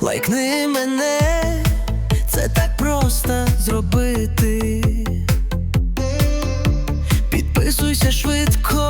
лайкни мене, це так просто зробити. Підписуйся швидко,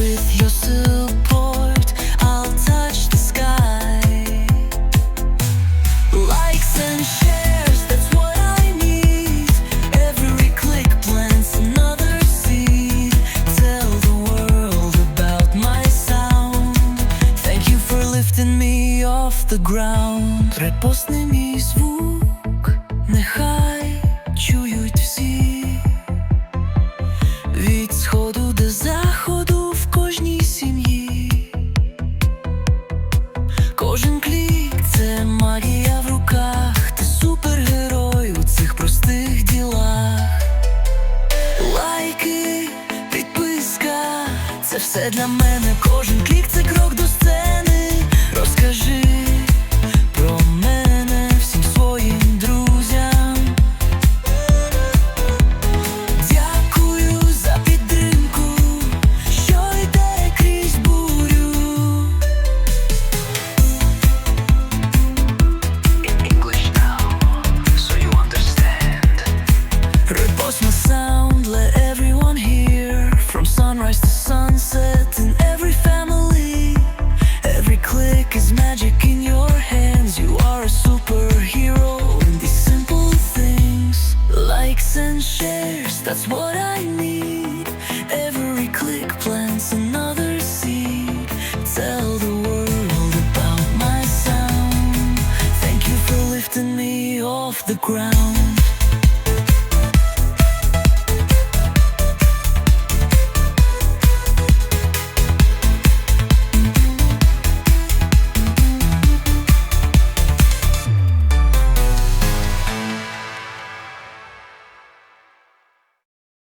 the ground. Репостни мій звук, нехай чують всі. Від сходу до заходу в кожній сім'ї. Кожен клік це магія в руках. Ти супергерой у цих простих ділах. Лайки, підписка, це все для мене. Кожен клік shares, that's what I need. Every click plants another seed. Tell the world about my sound. Thank you for lifting me off the ground